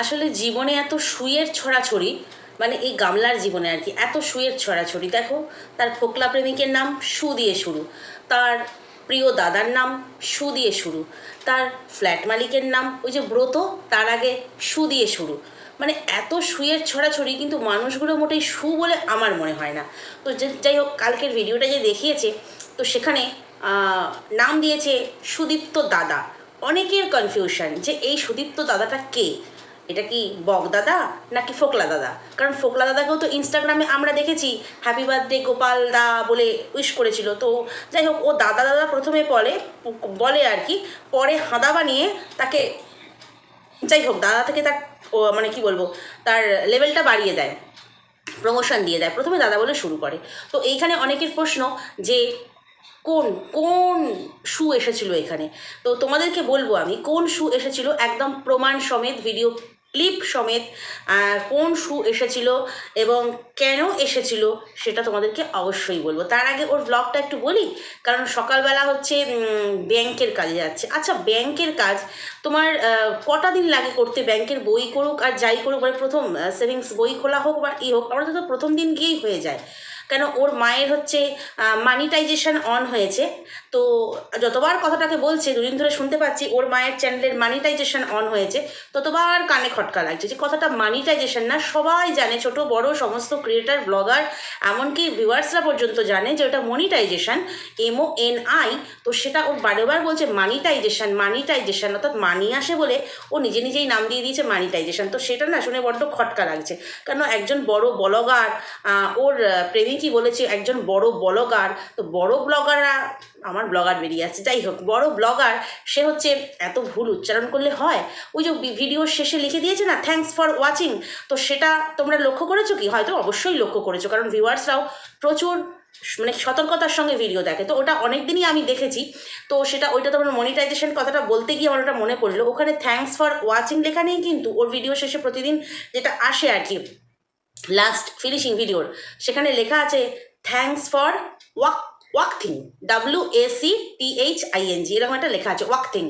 আসলে জীবনে এত সুইয়ের ছড়াছড়ি মানে এই গামলার জীবনে আর কি, এত সুইয়ের ছড়াছড়ি। দেখো, তার ফোকলা প্রেমিকের নাম সু দিয়ে শুরু, তার প্রিয় দাদার নাম সু দিয়ে শুরু, তার ফ্ল্যাট মালিকের নাম ওই যে ব্রত, তার আগে সু দিয়ে শুরু। মানে এত সুইয়ের ছড়াছড়ি, কিন্তু মানুষগুলো মোটেই সু বলে আমার মনে হয় না। তো যাই হোক, কালকের ভিডিওটা যে দেখিয়েছে, তো সেখানে নাম দিয়েছে সুদীপ্ত দাদা। অনেকের কনফিউশন যে এই সুদীপ্ত দাদাটা কে? এটা কি বক দাদা নাকি ফোকলা দাদা? কারণ ফোকলা দাদাকেও তো ইনস্টাগ্রামে আমরা দেখেছি হ্যাপি বার্থডে গোপাল দা বলে উইশ করেছিল। তো যাই হোক, ও দাদা দাদা প্রথমে বলে বলে আর কি, পরে হাঁদা বানিয়ে তাকে, যাই হোক, দাদা থেকে তার মানে কি বলব, তার লেভেলটা বাড়িয়ে দেয় প্রমোশন দিয়ে দেয়। প্রথমে দাদা বলে শুরু করে। তো এইখানে অনেকের প্রশ্ন যে কোন কোন শু এসেছিল এখানে? তো তোমাদেরকে বলব আমি, কোন শু এসেছিল? একদম প্রমাণ সমেত ভিডিও ক্লিপ সমেত কোন শু এসেছিল এবং কেন এসেছিল সেটা তোমাদেরকে অবশ্যই বলব। তার আগে ওর ব্লগটা একটু বলি, কারণ সকালবেলা হচ্ছে ব্যাংকের কাজে যাচ্ছে। আচ্ছা ব্যাংকের কাজ, তোমার কটা দিন লাগে করতে? ব্যাংকের বই করুক আর যাই করুক মানে প্রথম সেভিংস বই খোলা হোক বা ই হোক আমরা তো প্রথম দিন গিয়েই হয়ে যায়। কেন ওর মায়ের হচ্ছে মানিটাইজেশন অন হয়েছে। তো যতবার কথাটাকে বলছে দুদিন ধরে শুনতে পাচ্ছি ওর মায়ের চ্যানেলের মানিটাইজেশন অন হয়েছে। ততবার কানে খটকা লাগছে যে কথাটা মানিটাইজেশন না সবাই জানে ছোট বড় সমস্ত ক্রিয়েটার ব্লগার এমনকি ভিউয়ার্সরা পর্যন্ত জানে যে ওটা মনিটাইজেশন এমও এন আই তো সেটা ওর বারেবার বলছে মানিটাইজেশন মানিটাইজেশন অর্থাৎ মানি আসে বলে ও নিজে নিজেই নাম দিয়ে দিয়েছে মানিটাইজেশন তো সেটা না শুনে বড্ড খটকা লাগছে। কেন একজন বড় ব্লগার ওর আহ, প্রেমিকই বলেছে? একজন বড় ব্লগার। তো বড় ব্লগাররা, আমার ব্লগার বেরিয়ে যাচ্ছে যাই হোক, বড় ব্লগার, সে হচ্ছে এত ভুল উচ্চারণ করলে হয়? ওই যে ভিডিওর শেষে লিখে দিয়েছে না থ্যাঙ্কস ফর ওয়াচিং তো সেটা তোমরা লক্ষ্য করেছ কি? হয়তো অবশ্যই লক্ষ্য করেছ, কারণ ভিউয়ার্সরাও প্রচুর মানে সতর্কতার সঙ্গে ভিডিও দেখে। তো ওটা অনেক দিনই আমি দেখেছি। তো সেটা, ওইটা তোমার মনিটাইজেশন কথাটা বলতে গিয়ে আমার ওটা মনে পড়ল। ওখানে থ্যাঙ্কস ফর ওয়াচিং লেখা নেই কিন্তু, ওর ভিডিও শেষে প্রতিদিন যেটা আসে আর কি লাস্ট ফিনিশিং ভিডিওর সেখানে লেখা আছে thanks for walk ওয়াকথিং W A C T H I N G এরকম একটা লেখা আছে ওয়াকথিং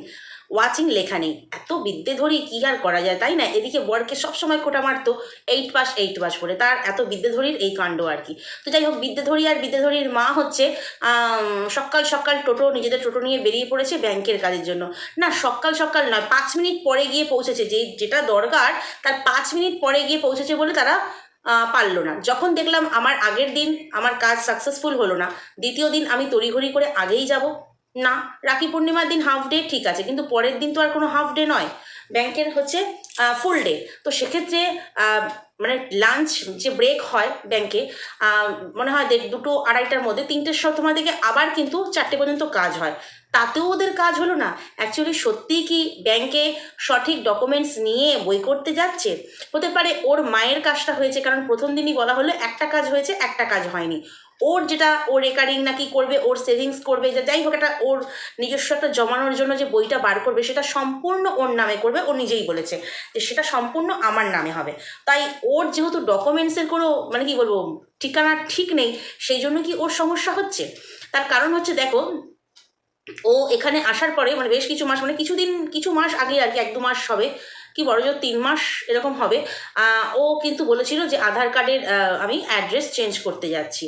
ওয়াচিং লেখা নেই। এত বিদ্যে ধরি কী আর করা যায়, তাই না? এদিকে বরকে সবসময় কোটা মারতো এইট পাস এইট পাস করে। তার এত বিদ্যে ধরির এই কাণ্ড আর কি। তো যাই হোক, বিদ্যে ধরি আর বিদ্যে ধরির মা হচ্ছে সকাল সকাল টোটো, নিজেদের টোটো নিয়ে বেরিয়ে পড়েছে ব্যাংকের কাজের জন্য। না, সকাল সকাল নয়, পাঁচ মিনিট পরে গিয়ে পৌঁছেছে। যে, যেটা দরকার, তার পাঁচ মিনিট পরে গিয়ে পৌঁছেছে বলে তারা পারল না। যখন দেখলাম আমার আগের দিন আমার কাজ সাকসেসফুল হলো না, দ্বিতীয় দিন আমি তড়িঘড়ি করে আগেই যাব। না, রাখি পূর্ণিমার দিন হাফ ডে ঠিক আছে, কিন্তু পরের দিন তো আর কোনো হাফ ডে নয়। ব্যাংকের হচ্ছে ফুল ডে তো সেক্ষেত্রে মানে লাঞ্চ যে ব্রেক হয় ব্যাংকে মনে হয় দেখ দুটো আড়াইটার মধ্যে, তিনটের সময় তোমার দিকে আবার কিন্তু চারটে পর্যন্ত কাজ হয়। তাতেও ওদের কাজ হলো না। অ্যাকচুয়ালি সত্যিই কি ব্যাংকে সঠিক ডকুমেন্টস নিয়ে বই করতে যাচ্ছে? হতে পারে ওর মায়ের কাজটা হয়েছে, কারণ প্রথম দিনই বলা হলো একটা কাজ হয়েছে, একটা কাজ হয়নি। ওর যেটা ও রেকারিং নাকি করবে, ওর সেভিংস করবে, যে যাই হোক একটা ওর নিজস্ব একটা জমানোর জন্য যে বইটা বার করবে, সেটা সম্পূর্ণ ওর নামে করবে, ও নিজেই বলেছে যে সেটা সম্পূর্ণ আমার নামে হবে। তাই ওর যেহেতু ডকুমেন্টসের কোনো মানে কি বলব ঠিকানা ঠিক নেই, সেই জন্য কি ওর সমস্যা হচ্ছে? তার কারণ হচ্ছে দেখো, ও এখানে আসার পরে মানে বেশ কিছু মাস মানে কিছুদিন, কিছু মাস আগে আর কি, এক দু মাস হবে কি বড় তিন মাস এরকম হবে। ও কিন্তু বলেছিল যে আধার কার্ডের আমি অ্যাড্রেস চেঞ্জ করতে যাচ্ছি।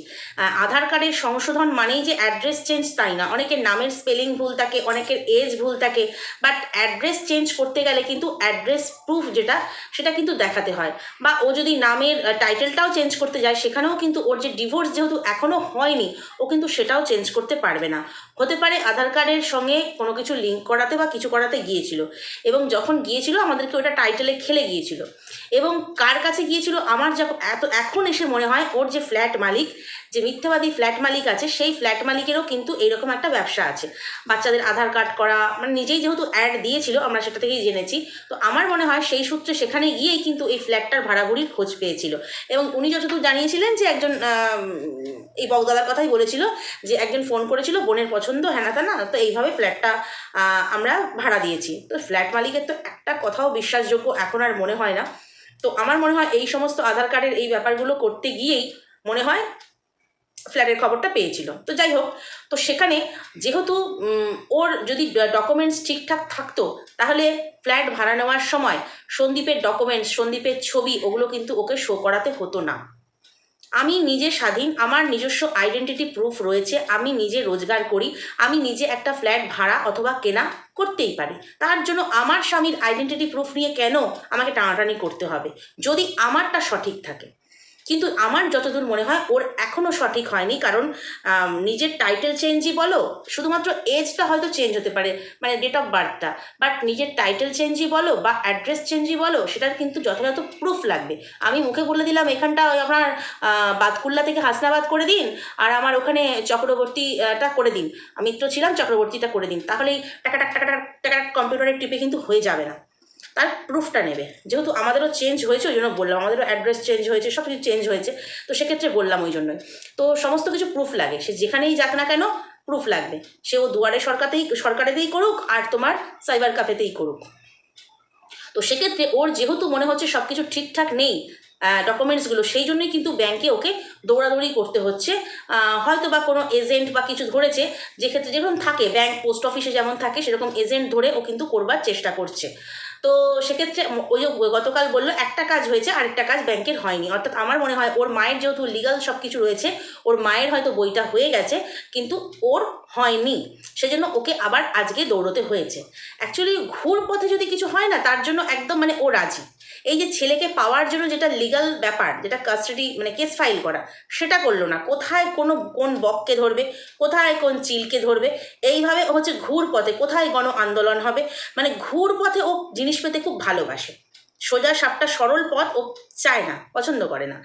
আধার কার্ডের সংশোধন মানেই যে অ্যাড্রেস চেঞ্জ তাই না। অনেকের নামের স্পেলিং ভুল থাকে, অনেকের এজ ভুল থাকে বাট অ্যাড্রেস চেঞ্জ করতে গেলে কিন্তু অ্যাড্রেস প্রুফ যেটা, সেটা কিন্তু দেখাতে হয়। বা ও যদি নামের টাইটেলটাও চেঞ্জ করতে যায়, সেখানেও কিন্তু ওর যে ডিভোর্স যেহেতু এখনও হয়নি, ও কিন্তু সেটাও চেঞ্জ করতে পারবে না। হতে পারে আধার কার্ডের সঙ্গে কোনো কিছু লিঙ্ক করাতে বা কিছু করাতে গিয়েছিল। এবং যখন গিয়েছিল, আমাদেরকে ওটা টাইটেলে খেলে গিয়েছিল। এবং কার কাছে গিয়েছিল, আমার যখন এত, এখন এসে মনে হয় ওর যে ফ্ল্যাট মালিক যে মিথ্যাবাদী ফ্ল্যাট মালিক আছে, সেই ফ্ল্যাট মালিকেরও কিন্তু এইরকম একটা ব্যবসা আছে। বাচ্চাদের আধার কার্ড করা মানে নিজেই যেহেতু অ্যাড দিয়েছিল, আমরা সেটা থেকেই জেনেছি। তো আমার মনে হয় সেই সূত্রে সেখানে গিয়েই কিন্তু এই ফ্ল্যাটটার ভাড়াগুড়ির খোঁজ পেয়েছিল। এবং উনি যতদূর জানিয়েছিলেন যে একজন এই বগদাদার কথাই বলেছিল যে একজন ফোন করেছিল, বোনের পছন্দ হ্যানা ত্যানা তো এইভাবে ফ্ল্যাটটা আমরা ভাড়া দিয়েছি। তো ফ্ল্যাট মালিকের তো একটা কথাও বিশ্বাসযোগ্য এখন আর মনে হয় না। তো আমার মনে হয় এই সমস্ত আধার কার্ডের এই ব্যাপারগুলো করতে গিয়েই মনে হয় ফ্ল্যাটের খবরটা পেয়েছিল। তো যাই হোক, তো সেখানে যেহেতু ওর যদি ডকুমেন্টস ঠিকঠাক থাকতো, তাহলে ফ্ল্যাট ভাড়া নেওয়ার সময় সন্দীপের ডকুমেন্টস সন্দীপের ছবি, ওগুলো কিন্তু ওকে শো করাতে হতো না। আমি নিজে স্বাধীন, আমার নিজস্ব আইডেন্টিটি প্রুফ রয়েছে, আমি নিজে রোজগার করি, আমি নিজে একটা ফ্ল্যাট ভাড়া অথবা কেনা করতেই পারি। তার জন্য আমার স্বামীর আইডেন্টিটি প্রুফ নিয়ে কেন আমাকে টানাটানি করতে হবে? যদি আমারটা সঠিক থাকে। কিন্তু আমার যতদূর মনে হয় ওর এখনও সঠিক হয়নি। কারণ নিজের টাইটেল চেঞ্জই বলো, শুধুমাত্র এজটা হয়তো চেঞ্জ হতে পারে মানে ডেট অফ বার্থটা বাট নিজের টাইটেল চেঞ্জই বলো বা অ্যাড্রেস চেঞ্জই বলো, সেটার কিন্তু যথাযথ প্রুফ লাগবে। আমি মুখে বলে দিলাম, এখানটা আপনার বাতকুল্লা থেকে হাসনাবাদ করে দিন, আর আমার ওখানে চক্রবর্তীটা করে দিন। আমি তো ছিলাম, চক্রবর্তীটা করে দিন। তাহলেই টাকা টাক টাকা টাক টাকা কম্পিউটারের টিপে কিন্তু হয়ে যাবে না। তার প্রুফটা নেবে। যেহেতু আমাদেরও চেঞ্জ হয়েছে, ওই জন্য বললাম, আমাদেরও অ্যাড্রেস চেঞ্জ হয়েছে, সব কিছু চেঞ্জ হয়েছে। তো সেক্ষেত্রে বললাম ওই জন্যই। তো সমস্ত কিছু প্রুফ লাগে। সে যেখানেই যাক না কেন প্রুফ লাগবে। সে ও দুয়ারে সরকারেতেই সরকারেতেই করুক আর তোমার সাইবার ক্যাফেতেই করুক। তো সেক্ষেত্রে ওর যেহেতু মনে হচ্ছে সব কিছু ঠিকঠাক নেই ডকুমেন্টসগুলো সেই জন্যই কিন্তু ব্যাংকে ওকে দৌড়াদৌড়ি করতে হচ্ছে। হয়তো বা কোনো এজেন্ট বা কিছু ধরেছে যেক্ষেত্রে যেরকম থাকে ব্যাংক পোস্ট অফিসে যেমন থাকে, সেরকম এজেন্ট ধরে ও কিন্তু করবার চেষ্টা করছে। তো সেক্ষেত্রে ওই গতকাল বলল, একটা কাজ হয়েছে, আরেকটা কাজ ব্যাংকের হয়নি। অর্থাৎ আমার মনে হয় ওর মায়ের যেহেতু লিগাল সব কিছু রয়েছে, ওর মায়ের হয়তো বইটা হয়ে গেছে, কিন্তু ওর হয়নি। সেজন্য ওকে আবার আজকে দৌড়তে হয়েছে। অ্যাকচুয়ালি ঘুর পথে যদি কিছু হয় না, তার জন্য একদম মানে ও রাজি। এই যে ছেলেকে পাওয়ার জন্য যেটা লিগাল ব্যাপার, যেটা কাস্টাডি মানে কেস ফাইল করা, সেটা করল না। কোথায় কোনো, কোন বককে ধরবে? কোথায় কোন চিলকে ধরবে? এইভাবে হচ্ছে ঘুর পথে কোথায় গণ আন্দোলন হবে? মানে ঘুর পথে ও জিনিস পেতে খুব ভালোবাসে। সোজা সাপটা সরল পথ ও চায় না, পছন্দ করে না।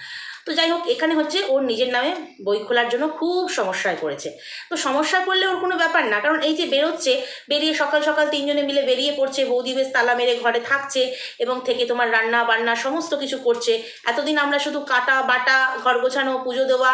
তো যাই হোক, এখানে হচ্ছে ওর নিজের নামে বই খোলার জন্য খুব সমস্যায় পড়েছে। তো সমস্যায় পড়লে ওর কোনো ব্যাপার না, কারণ এই যে বেরোচ্ছে, বেরিয়ে সকাল সকাল তিনজনে মিলে বেরিয়ে পড়ছে, বৌদি বেশ তালা মেরে ঘরে থাকছে এবং থেকে তোমার রান্না বান্না সমস্ত কিছু করছে। এতদিন আমরা শুধু কাটা, বাটা, ঘর গোছানো, পুজো দেওয়া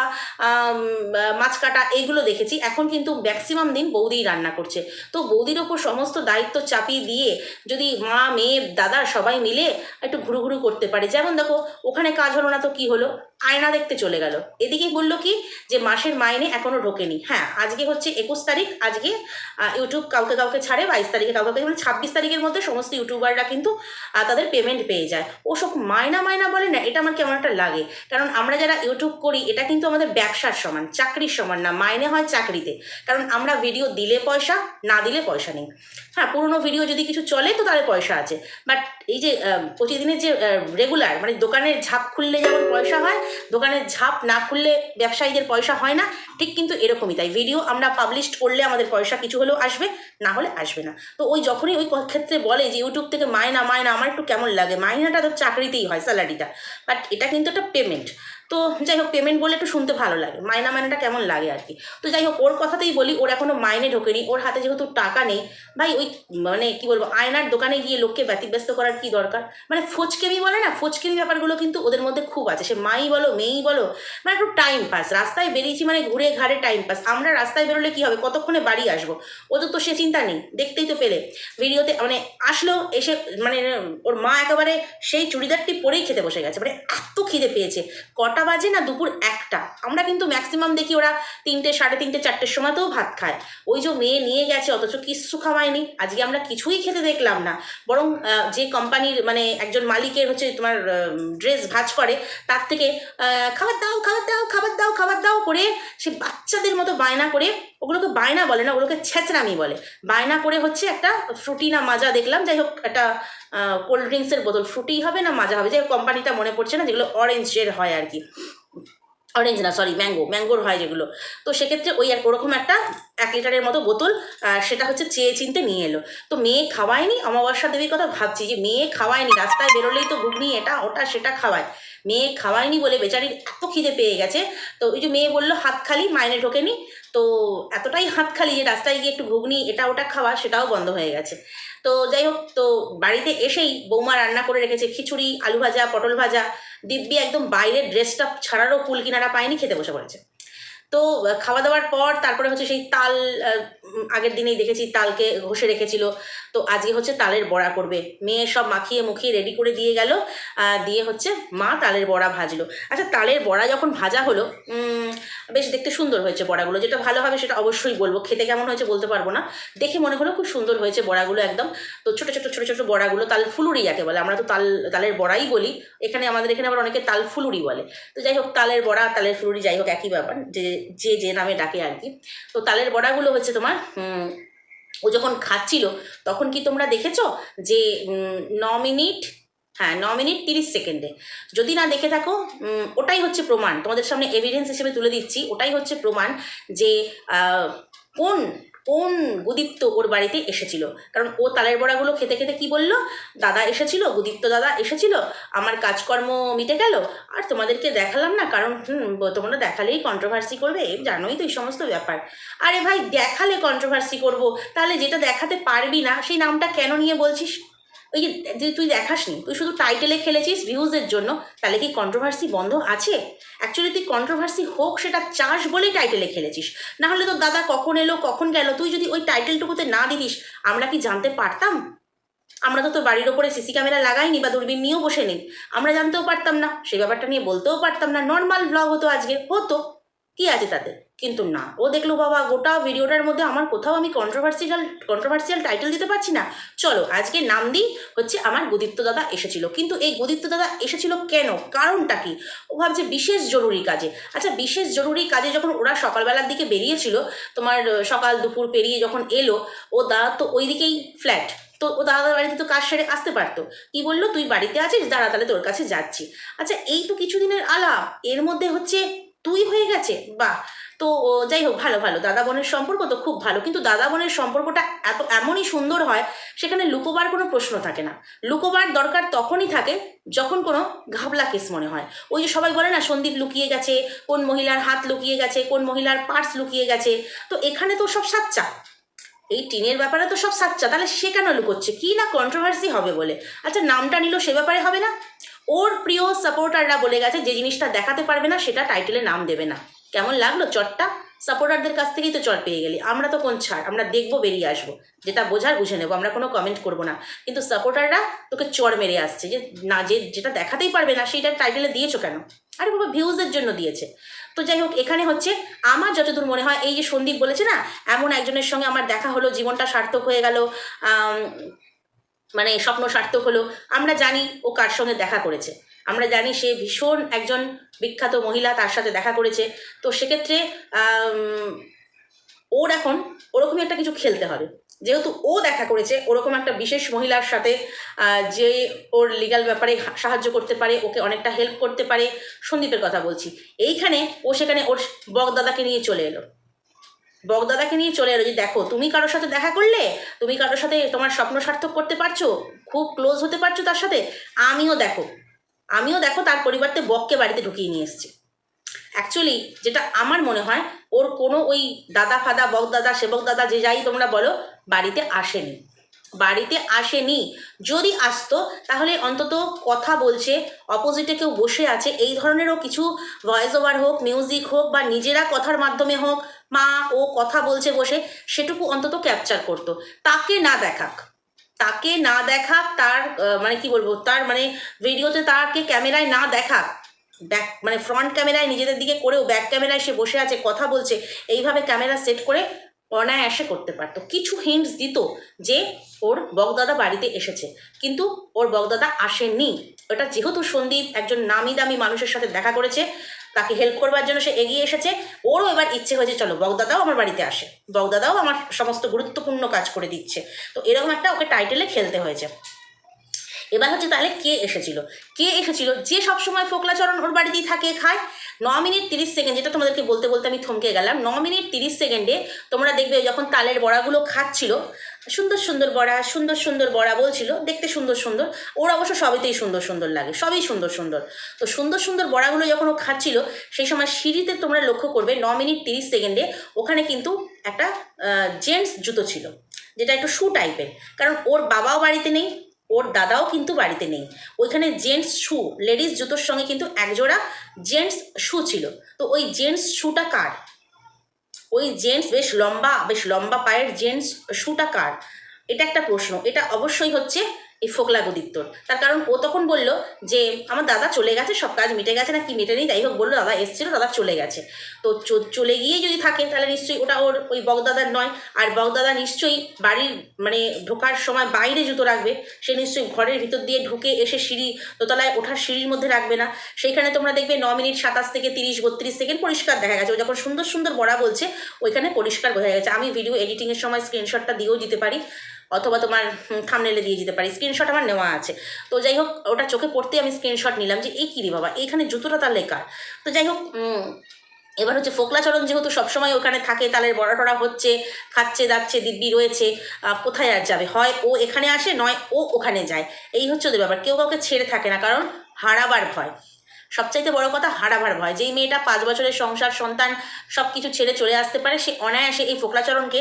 মাছ কাটা এইগুলো দেখেছি, এখন কিন্তু ম্যাক্সিমাম দিন বৌদিই রান্না করছে। তো বৌদির ওপর সমস্ত দায়িত্ব চাপিয়ে দিয়ে যদি মা, মেয়ে, দাদা সবাই মিলে একটু ঘুরু ঘুরু করতে পারে। যেমন দেখো, ওখানে কাজ হলো না তো কি হলো? আয়না দেখতে চলে গেল। এদিকে বলল কি যে, মাসের মাইনে এখনও ঢোকেনি। হ্যাঁ আজকে হচ্ছে একুশ তারিখ, আজকে ইউটিউব কাউকে কাউকে ছাড়ে, বাইশ তারিখে কাউকে কাউকে মানে ছাব্বিশ তারিখের মধ্যে সমস্ত ইউটিউবাররা কিন্তু তাদের পেমেন্ট পেয়ে যায়। ওসব মায়না মায়না বলে না, এটা আমার কেমন একটা লাগে। কারণ আমরা যারা ইউটিউব করি, এটা কিন্তু আমাদের ব্যবসার সমান, চাকরির সমান না, মাইনে হয় চাকরিতে। কারণ আমরা ভিডিও দিলে পয়সা, না দিলে পয়সা নেই। হ্যাঁ পুরোনো ভিডিও যদি কিছু চলে, তো তাহলে পয়সা আছে। বাট এই যে প্রতিদিনের যে রেগুলার মানে দোকানের ঝাপ খুললে যেমন পয়সা হয় দোকানের ঝাঁপ না খুললে ব্যবসায়ীদের পয়সা হয় না। ঠিক কিন্তু এরকমই। তাই ভিডিও আমরা পাবলিশ করলে আমাদের পয়সা কিছু হলেও আসবে, না হলে আসবে না। তো ওই যখনই ওই ক্ষেত্রে বলে যে ইউটিউব থেকে মায়না মায়না আমার একটু কেমন লাগে মায়নাটা তো চাকরিতেই হয় স্যালারিটা বাট এটা কিন্তু একটা পেমেন্ট তো যাই হোক পেমেন্ট বলে একটু শুনতে ভালো লাগে। মাইনা মাইনাটা কেমন লাগে আর কি তো যাই হোক ওর কথাতেই বলি, ওর এখনও মাইনে ঢোকেনি। ওর হাতে যেহেতু টাকা নেই, ভাই ওই মানে কি বলব, আয়নার দোকানে গিয়ে লোককে ব্যতিব্যস্ত করার কি দরকার? মানে ফোচকেমি বলে না, ফোচকেমি ব্যাপারগুলো কিন্তু ওদের মধ্যে খুব আছে। সে মাই বলো মেয়েই বলো মানে একটু টাইম পাস রাস্তায় বেরিয়েছি মানে ঘুরে ঘাড়ে টাইম পাস আমরা রাস্তায় বেরোলে কি হবে? কতক্ষণে বাড়ি আসব? ওদের তো সে চিন্তা নেই, দেখতেই তো পেলে। ভিডিওতে মানে আসলো, এসে মানে ওর মা একেবারে সেই চুড়িদারটি পরেই খেতে বসে গেছে। মানে এত খিদে পেয়েছে। কটা বাজে না দুপুর একটা। আমরা কিন্তু ম্যাক্সিমাম দেখি ওরা তিনটে, সাড়ে তিনটে, চারটের সময়তেও ভাত খায়। ওই যে মেয়ে নিয়ে গেছে, অথচ কিচ্ছু খাওয়ায়নি। আজকে আমরা কিছুই খেতে দেখলাম না। বরং যে কোম্পানির মানে একজন মালিকের হচ্ছে তোমার ড্রেস ভাজ করে, তার থেকে খাবার দাও খাবার দাও খাবার দাও খাবার দাও করে সে বাচ্চাদের মতো বায়না করে ওগুলোকে বায়না বলে না, ওগুলোকে ছেঁচড়ামি বলে। বায়না করে হচ্ছে একটা ফ্রুটি না মাজা দেখলাম, যাই হোক একটা কোল্ড ড্রিঙ্কসের বোতল। ফ্রুটি হবে না মাজা হবে? যে কোম্পানিটা মনে পড়ছে না যেগুলো অরেঞ্জের হয় আর কি। অরেঞ্জ না সরি ম্যাঙ্গো ম্যাঙ্গোর হয় যেগুলো। তো সেক্ষেত্রে ওই আর ওরকম একটা এক লিটারের মতো বোতল সেটা হচ্ছে চেয়ে চিনতে নিয়ে এলো। তো মেয়ে খাওয়ায়নি, অমাবস্যা দেবীর কথা ভাবছি যে মেয়ে খাওয়ায়নি, রাস্তায় বেরোলেই তো ঘুগনি, এটা, ওটা, সেটা খাওয়ায়। মেয়ে খাওয়ায়নি বলে বেচারির এত খিদে পেয়ে গেছে। তো ওই যে মেয়ে বলল, হাত খালি, মাইনে ঢোকেনি। তো এতটাই হাত খালি যে রাস্তায় গিয়ে একটু ঘুগনি, এটা, ওটা খাওয়া, সেটাও বন্ধ হয়ে গেছে। তো যাই হোক, তো বাড়িতে এসেই বৌমা রান্না করে রেখেছে, খিচুড়ি, আলু ভাজা, পটল ভাজা দিব্যি একদম বাইরের ড্রেসটা ছাড়ারও কুল কিনারা পায়নি, খেতে বসে পড়েছে। তো খাওয়া দাওয়ার পর তারপরে হচ্ছে সেই তাল আগের দিনেই দেখেছি তালকে ঘষে রেখেছিল। তো আজকে হচ্ছে তালের বড়া করবে। মেয়ে সব মাখিয়ে মুখিয়ে রেডি করে দিয়ে গেল দিয়ে হচ্ছে মা তালের বড়া ভাজলো। আচ্ছা তালের বড়া যখন ভাজা হলো বেশ দেখতে সুন্দর হয়েছে বড়াগুলো। যেটা ভালো হবে সেটা অবশ্যই বলব। খেতে কেমন হয়েছে বলতে পারব না। দেখে মনে হলো খুব সুন্দর হয়েছে বড়াগুলো একদম। তো ছোটো ছোটো ছোটো ছোটো বড়াগুলো তাল ফুলুরি যাকে বলে, আমরা তো তাল, তালের বড়াই বলি। এখানে আমাদের, এখানে আবার অনেকে তাল ফুলুরি বলে। তো যাই হোক, তালের বড়া, তালের ফুলুরি যাই হোক, একই ব্যাপার। যে যে যে নামে ডাকে আর কি। তো তালের বড়াগুলো হচ্ছে তোমার ও যখন খাচ্ছিল, তখন কি তোমরা দেখেছ যে ন মিনিট হ্যাঁ ন মিনিট তিরিশ সেকেন্ডে। যদি না দেখে থাকো ওটাই হচ্ছে প্রমাণ। তোমাদের সামনে এভিডেন্স হিসেবে তুলে দিচ্ছি, ওটাই হচ্ছে প্রমাণ যে কোন কোন গুদীপ্ত ওর বাড়িতে এসেছিল? কারণ ও তালের বড়াগুলো খেতে খেতে কি বলল? দাদা এসেছিল গুদীপ্ত দাদা এসেছিল, আমার কাজকর্ম মিটে গেল, আর তোমাদেরকে দেখালাম না, কারণ তোমরা দেখালেই কন্ট্রোভার্সি করবে জানোই তো এই সমস্ত ব্যাপার। আরে ভাই, দেখালে কন্ট্রোভার্সি করব, তাহলে যেটা দেখাতে পারবি না, সেই নামটা কেন নিয়ে বলছিস? ওই যে তুই দেখাসনি, তুই শুধু টাইটেলে খেলেছিস ভিউজের জন্য, তাহলে কি কন্ট্রোভার্সি বন্ধ আছে? অ্যাকচুয়ালি তুই কন্ট্রোভার্সি হোক, সেটা চাস বলেই টাইটেলে খেলেছিস। না হলে তো দাদা কখন এলো, কখন গেল, তুই যদি ওই টাইটেলটুকুতে না দিতিস, আমরা কি জানতে পারতাম? আমরা তো তোর বাড়ির ওপরে সিসি ক্যামেরা লাগাইনি বা দূরবীন নিয়েও বসে নেই। আমরা জানতেও পারতাম না, সেই ব্যাপারটা নিয়ে বলতেও পারতাম না। নর্মাল ব্লগ হতো আজকে, হতো। কি আছে তাতে। কিন্তু না, ও দেখল বাবা, গোটা ভিডিওটার মধ্যে আমার কোথাও আমি কন্ট্রোভার্সিয়াল কন্ট্রোভার্সিয়াল টাইটেল দিতে পারছি না। চলো, আজকে নাম দিই হচ্ছে আমার গুদিত্য দাদা এসেছিল। কিন্তু এই গুদিত্য দাদা এসেছিল কেন? কারণটা কি? ও ভাবছে বিশেষ জরুরি কাজে। আচ্ছা বিশেষ জরুরি কাজে যখন ওরা সকালবেলার দিকে বেরিয়েছিল, তোমার সকাল, দুপুর পেরিয়ে যখন এলো, ও দাদা তো ওই দিকেই ফ্ল্যাট তো ও দাদার বাড়িতে তো কাজ সেরে আসতে পারতো। কি বলল? তুই বাড়িতে আছিস? দাঁড়া, তাহলে তোর কাছে যাচ্ছি। আচ্ছা এই তো কিছুদিনের আলাপ। এর মধ্যে হচ্ছে তুই হয়ে গেছে, বাহ! তো যাই হোক, ভালো ভালো। দাদা বোনের সম্পর্ক তো খুব ভালো, কিন্তু দাদা বোনের সম্পর্কটা এত, এমনই সুন্দর হয়, সেখানে লুকোবার কোনো প্রশ্ন থাকে না। লুকোবার দরকার তখনই থাকে যখন কোনো ঘাবলা কেস মনে হয়। ওই যে সবাই বলে না, সন্দীপ লুকিয়ে গেছে, কোন মহিলার হাত লুকিয়ে গেছে, কোন মহিলার পার্স লুকিয়ে গেছে, তো এখানে তো সব সাচ্চা। এই টিনের ব্যাপারে তো সব সাচ্চা, তাহলে সে কেন লুকোচ্ছে? কি না কন্ট্রোভার্সি হবে বলে? আচ্ছা নামটা নিল সে ব্যাপারে হবে না? ওর প্রিয় সাপোর্টাররা বলে গেছে, যে জিনিসটা দেখাতে পারবে না, সেটা টাইটেলে নাম দেবে না। কেমন লাগল? চটটা? সাপোর্টারদের কাছ থেকেই তো চট পেয়ে গেলি। আমরা তো কোন ছাড়? আমরা দেখব, বেরিয়ে আসব। যেটা বোঝার বুঝে নেব। আমরা কোনো কমেন্ট করব না। কিন্তু সাপোর্টাররা তোকে চড় মেরে আসছে যে, না, যে যেটা দেখাতেই পারবে না সেইটা টাইটেলে দিয়েছ কেন? আরে বাবা ভিউজের জন্য দিয়েছে। তো যাই হোক, এখানে হচ্ছে আমার যতদূর মনে হয়, এই যে সন্দীপ বলেছে না, এমন একজনের সঙ্গে আমার দেখা হলো, জীবনটা সার্থক হয়ে গেল মানে স্বপ্ন সার্থক হলো। আমরা জানি ও কার সঙ্গে দেখা করেছে। আমরা জানি সে ভীষণ একজন বিখ্যাত মহিলা, তার সাথে দেখা করেছে। তো সেক্ষেত্রে ওর এখন ওরকমই একটা কিছু খেলতে হবে। যেহেতু ও দেখা করেছে, ওরকম একটা বিশেষ মহিলার সাথে যে ওর লিগাল ব্যাপারে সাহায্য করতে পারে, ওকে অনেকটা হেল্প করতে পারে, সন্দীপের কথা বলছি। এইখানে ও সেখানে ওর বগদাদাকে নিয়ে চলে এলো। বগদাদাকে নিয়ে চলে এলো যে দেখো, তুমি কারোর সাথে দেখা করলে, তুমি কারোর সাথে তোমার স্বপ্ন সার্থক করতে পারছ, খুব ক্লোজ হতে পারছ তার সাথে, আমিও দেখো। আমিও দেখো তার পরিবর্তে বককে বাড়িতে ঢুকিয়ে নিয়ে এসছি। অ্যাকচুয়ালি যেটা আমার মনে হয়, ওর কোনো ওই দাদা ফাদা বক দাদা সেবক দাদা যে যাই তোমরা বলো, বাড়িতে আসেনি। বাড়িতে আসেনি। যদি আসতো, তাহলে অন্তত কথা বলছে অপোজিটে কেউ বসে আছে, এই ধরনেরও কিছু ভয়েস ওভার হোক মিউজিক হোক, বা নিজেরা কথার মাধ্যমে হোক মা, ও কথা বলছে বসে, সেটুকু অন্তত ক্যাপচার করতো। তাকে না দেখাক। তাকে না দেখাক, তার মানে কি বলব, তার মানে ভিডিওতে তাকে ক্যামেরায় না দেখাক। ব্যাক মানে ফ্রন্ট ক্যামেরায় নিজেদের দিকে করেও ব্যাক ক্যামেরায় সে বসে আছে, কথা বলছে, এইভাবে ক্যামেরা সেট করে অনায়াসে করতে পারতো। কিছু হিন্টস দিত যে ওর বগদাদা বাড়িতে এসেছে। কিন্তু ওর বগদাদা আসেনি ওটা যেহেতু সন্দীপ একজন নামি দামি মানুষের সাথে দেখা করেছে তাকে হেল্প করবার জন্য সে এগিয়ে এসেছে। ওরও এবার ইচ্ছে হয়েছে, চলো, বগদাদাও আমার বাড়িতে আসে। বগদাদাও আমার সমস্ত গুরুত্বপূর্ণ কাজ করে দিচ্ছে। তো এরকম একটা ওকে টাইটেলে খেলতে হয়েছে। এবার হচ্ছে তাহলে কে এসেছিল? কে এসেছিল? যে সবসময় ফোকলাচরণ ওর বাড়িতেই থাকে, খায়। ন মিনিট তিরিশ সেকেন্ড যেটা তোমাদেরকে বলতে বলতে আমি থমকে গেলাম। ন মিনিট তিরিশ সেকেন্ডে তোমরা দেখবে যখন তালের বড়াগুলো খাচ্ছিল সুন্দর সুন্দর বড়া, সুন্দর সুন্দর বড়া বলছিল, দেখতে সুন্দর সুন্দর। ওর অবশ্য সবেতেই সুন্দর সুন্দর লাগে, সবই সুন্দর সুন্দর। তো সুন্দর সুন্দর বড়াগুলো যখন ও খাচ্ছিল, সেই সময় সিঁড়িতে তোমরা লক্ষ্য করবে ন মিনিট তিরিশ সেকেন্ডে ওখানে কিন্তু একটা জেন্টস জুতো ছিল, যেটা একটু শু টাইপের। কারণ ওর বাবাও বাড়িতে নেই, ওর দাদাও কিন্তু বাড়িতে নেই। ওইখানে জেন্টস শু, লেডিস জুতোর সঙ্গে কিন্তু একজোড়া জেন্টস শু ছিল। তো ওই জেন্টস শুটা কার? ওই জেন্টস বেশ লম্বা বেশ লম্বা পায়ের জেন্টস শুটা কার? এটা একটা প্রশ্ন। এটা অবশ্যই হচ্ছে এই ফোকলা গদিত্তর তার কারণ ও তখন বলল যে, আমার দাদা চলে গেছে, সব কাজ মিটে গেছে না কি মিটে নেই যাই হোক বলল, দাদা এসেছিল, দাদা চলে গেছে। তো চলে গিয়ে যদি থাকে, তাহলে নিশ্চয়ই ওটা ওর ওই বগদাদার নয়। আর বগদাদা নিশ্চয়ই বাড়ির মানে ঢোকার সময় বাইরে জুতো রাখবে। সে নিশ্চয়ই ঘরের ভিতর দিয়ে ঢুকে এসে সিঁড়ি, দোতলায় ওঠার সিঁড়ির মধ্যে রাখবে না। সেইখানে তোমরা দেখবে ন মিনিট সাতাশ থেকে তিরিশ, বত্রিশ সেকেন্ড পরিষ্কার দেখা গেছে। ও যখন সুন্দর সুন্দর বড়া বলছে, ওইখানে পরিষ্কার বোঝা গেছে। আমি ভিডিও এডিটিংয়ের সময় স্ক্রিনশটটা দিয়েও দিতে পারি। অথবা তোমার থামনেলে দিয়ে দিতে পারি। স্ক্রিনশট আমার নেওয়া আছে। তো যাই হোক, ওটা চোখে পড়তে আমি স্ক্রিনশট নিলাম যে এই কী রে বাবা, এখানে জুতোটা তার লেখা। তো যাই হোক এবার হচ্ছে ফোকলাচরণ যেহেতু সবসময় ওখানে থাকে তালের বড়া টড়া হচ্ছে, খাচ্ছে, দাচ্ছে, দিব্যি রয়েছে কোথায় আর যাবে? হয় ও এখানে আসে, নয় ও ওখানে যায়। এই হচ্ছে ওদের ব্যাপার। কেউ কাউকে ছেড়ে থাকে না, কারণ হারাবার ভয়। সবচাইতে বড় কথা হারাবার ভয়। যেই মেয়েটা পাঁচ বছরের সংসার, সন্তান সব কিছু ছেড়ে চলে আসতে পারে, সে অনায়াসে এই ফোকলাচরণকে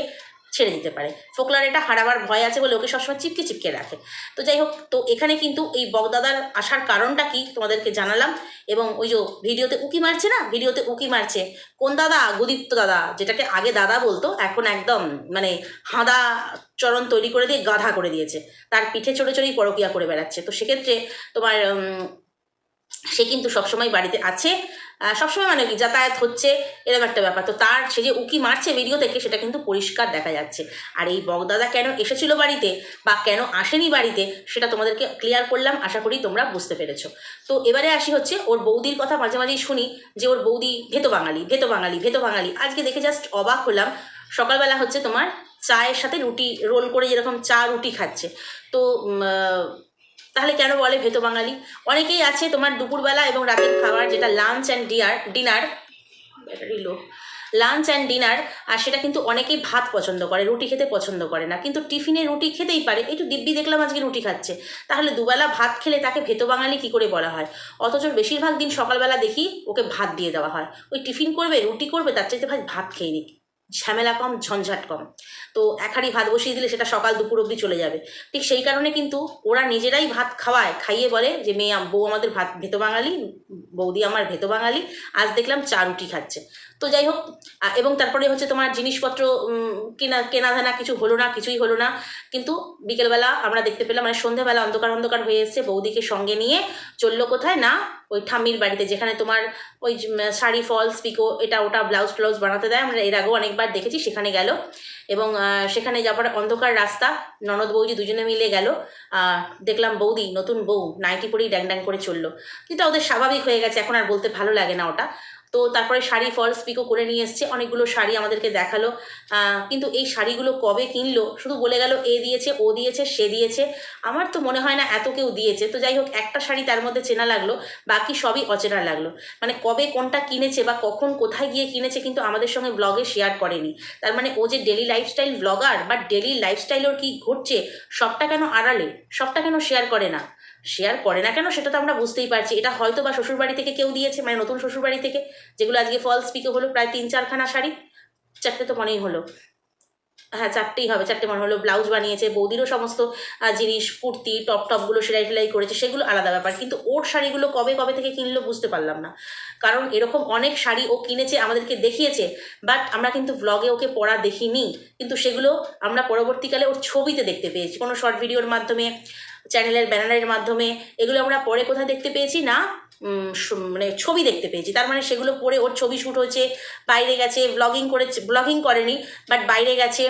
ছেড়ে দিতে পারে। ফোকলার এটা হারাবার ভয় আছে বলে ওকে সবসময় চিপকে চিপকে রাখে। তো যাই হোক, তো এখানে কিন্তু এই বগদাদার আসার কারণটা কি তোমাদেরকে জানালাম এবং ওই যে ভিডিওতে উকি মারছে না? ভিডিওতে উকি মারছে। কোন দাদা? গুদীপ্ত দাদা, যেটাকে আগে দাদা বলতো, এখন একদম মানে হাঁদা চরণ তৈরি করে দিয়ে গাধা করে দিয়েছে। তার পিঠে চড়ে চড়েই পরকিয়া করে বেড়াচ্ছে। তো সেক্ষেত্রে তোমার সে কিন্তু সবসময় বাড়িতে আছে। সবসময় মানে কি, যাতায়াত হচ্ছে, এরকম একটা ব্যাপার। তো তার, সে যে উকি মারছে ভিডিও থেকে সেটা কিন্তু পরিষ্কার দেখা যাচ্ছে। আর এই বগদাদা কেন এসেছিল বাড়িতে বা কেন আসেনি বাড়িতে, সেটা তোমাদেরকে ক্লিয়ার করলাম। আশা করি তোমরা বুঝতে পেরেছ। তো এবারে আসি হচ্ছে, ওর বৌদির কথা মাঝে মাঝেই শুনি যে ওর বৌদি ভেতো বাঙালি ভেতো বাঙালি ভেতো বাঙালি। আজকে দেখে জাস্ট অবাক হলাম। সকালবেলা হচ্ছে তোমার চায়ের সাথে রুটি রোল করে যেরকম চা রুটি খাচ্ছে। তো তাহলে কেন বলে ভেতো বাঙালি? অনেকেই আছে তোমার দুপুরবেলা এবং রাতের খাবার, যেটা lunch and dear dinner battery low lunch and dinner আর সেটা কিন্তু অনেকেই ভাত পছন্দ করে, রুটি খেতে পছন্দ করে না। কিন্তু টিফিনে রুটি খেতেই পারে। একটু দিব্যি দেখলাম আজকে রুটি খাচ্ছে। তাহলে দুবেলা ভাত খেলে তাকে ভেতো বাঙালি কী করে বলা হয়? অথচ বেশিরভাগ দিন সকালবেলা দেখি ওকে ভাত দিয়ে দেওয়া হয়। ওই টিফিন করবে, রুটি করবে, তার চাইতে ভাই ভাত খেয়ে নিক। ঝামেলা কম, ঝঞ্ঝাট কম। তো এক হাঁড়ি ভাত বসিয়ে দিলে সেটা সকাল দুপুর অবধি চলে যাবে। ঠিক সেই কারণে কিন্তু ওরা নিজেরাই ভাত খাওয়ায়, খাইয়ে বলে যে, মেয়ে, বউ আমাদের ভাত, ভেতো বাঙালি, বৌদি আমার ভেতো বাঙালি, আজ দেখলাম চা রুটি খাচ্ছে। তো যাই হোক এবং তারপরে হচ্ছে তোমার জিনিসপত্র উম, কেনা কেনাধানা কিছু হলো না কিছুই হলো না। কিন্তু বিকেলবেলা আমরা দেখতে পেলাম মানে সন্ধ্যেবেলা অন্ধকার অন্ধকার হয়ে এসছে বৌদিকে সঙ্গে নিয়ে চলল কোথায় না ওই ঠাম্মির বাড়িতে যেখানে তোমার ওই শাড়ি ফলস পিকো এটা ওটা ব্লাউজ ফ্লাউজ বানাতে দেয়। আমরা এর আগেও অনেকবার দেখেছি সেখানে গেল। এবং সেখানে যাবার অন্ধকার রাস্তা ননদ বৌদি দুজনে মিলে গেল। দেখলাম বৌদি নতুন বউ নাইটি পরেই ড্যাং ড্যাং করে চলল। কিন্তু ওদের স্বাভাবিক হয়ে গেছে এখন আর বলতে ভালো লাগে না ওটা। তো তারপরে শাড়ি ফলস পিকো করে নিয়ে এসছে, অনেকগুলো শাড়ি আমাদেরকে দেখাল। কিন্তু এই শাড়িগুলো কবে কিনলো? শুধু বলে গেল, এ দিয়েছে, ও দিয়েছে, সে দিয়েছে। আমার তো মনে হয় না এত কেউ দিয়েছে। তো যাই হোক, একটা শাড়ি তার মধ্যে চেনা লাগল, বাকি সবই অচেনা লাগল। মানে কবে কোনটা কিনেছে বা কখন কোথায় গিয়ে কিনেছে কিন্তু আমাদের সঙ্গে ব্লগে শেয়ার করেনি। তার মানে ও যে ডেলি লাইফস্টাইল ব্লগার বা ডেলি লাইফস্টাইল ওর কী ঘটছে, সবটা কেন আড়ালে? সবটা কেন শেয়ার করে না? শেয়ার করে না কেন সেটা তো আমরা বুঝতেই পারছি। এটা হয়তো বা শ্বশুরবাড়ি থেকে কেউ দিয়েছে মানে নতুন শ্বশুরবাড়ি থেকে, যেগুলো আজকে ফলস পিকে হলো, প্রায় তিন চারখানা শাড়ি, চারটে তো মনেই হলো। হ্যাঁ চারটেই হবে, চারটে মনে হলো। ব্লাউজ বানিয়েছে, বৌদিরও সমস্ত জিনিস, কুর্তি টপ টপগুলো সেলাই টেলাই করেছে, সেগুলো আলাদা ব্যাপার। কিন্তু ওর শাড়িগুলো কবে কবে থেকে কিনলো বুঝতে পারলাম না। কারণ এরকম অনেক শাড়ি ও কিনেছে, আমাদেরকে দেখিয়েছে বাট আমরা কিন্তু ব্লগে ওকে পরা দেখিনি। কিন্তু সেগুলো আমরা পরবর্তীকালে ওর ছবিতে দেখতে পেয়েছি। কোনো শর্ট ভিডিওর মাধ্যমে চ্যানেলের ব্যানারের মাধ্যমে, এগুলো আমরা পরে কোথায় দেখতে পেয়েছি? না মানে ছবি দেখতে পেয়েছি। তার মানে সেগুলো পরে ওর ছবি শ্যুট হয়েছে, বাইরে গেছে ব্লগিং করেছে ব্লগিং করেনি বাট বাইরে গেছে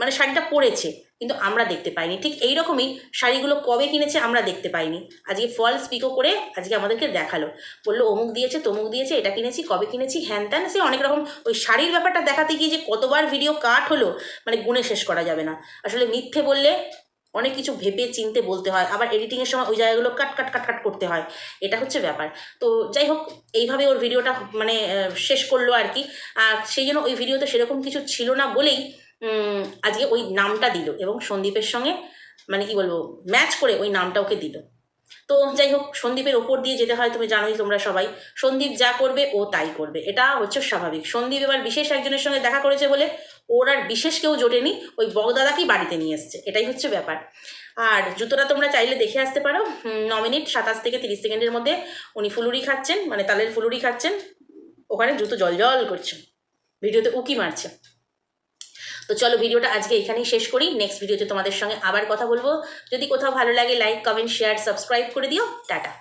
মানে শাড়িটা পরেছে, কিন্তু আমরা দেখতে পাইনি। ঠিক এই রকমই শাড়িগুলো কবে কিনেছে আমরা দেখতে পাইনি। আজকে ফলস পিকো করে আজকে আমাদেরকে দেখাল। বলল, অমুক দিয়েছে, তমুক দিয়েছে, এটা কিনেছি, কবে কিনেছি, হ্যান ত্যান, সে অনেক রকম ওই শাড়ির ব্যাপারটা দেখাতে গিয়ে যে কতবার ভিডিও কাট হলো মানে গুণে শেষ করা যাবে না। আসলে মিথ্যে বললে অনেক কিছু ভেবে চিনতে বলতে হয়, আবার এডিটিংয়ের সময় ওই জায়গাগুলো কাট কাট কাট কাট করতে হয়, এটা হচ্ছে ব্যাপার। তো যাই হোক, এইভাবে ওর ভিডিওটা মানে শেষ করল আর কি। আর সেই জন্য ওই ভিডিওতে সেরকম কিছু ছিল না বলেই আজকে ওই নামটা দিল এবং সন্দীপের সঙ্গে মানে কি বলব ম্যাচ করে ওই নামটা ওকে দিল। তো যাই হোক, সন্দীপের ওপর দিয়ে যেতে হয়, তুমি জানোই তোমরা সবাই। সন্দীপ যা করবে ও তাই করবে, এটা হচ্ছে স্বাভাবিক। সন্দীপ এবার বিশেষ একজনের সঙ্গে দেখা করেছে বলে ওর আর বিশেষ কেউ জোটেনি, ওই বগদাদাকেই বাড়িতে নিয়ে এসছে, এটাই হচ্ছে ব্যাপার। আর জুতোটা তোমরা চাইলে দেখে আসতে পারো ন মিনিট সাতাশ থেকে তিরিশ সেকেন্ডের মধ্যে উনি ফুলুরি খাচ্ছেন মানে তালের ফুলুরি খাচ্ছেন, ওখানে জুতো জল জল করছে, ভিডিওতে উকি মারছে। তো চলো ভিডিওটা আজকে এখানেই শেষ করি নেক্সট ভিডিওতে তোমাদের সঙ্গে আবার কথা বলব। যদি কোথাও ভালো লাগে লাইক কমেন্ট শেয়ার সাবস্ক্রাইব করে দিও, টাটা।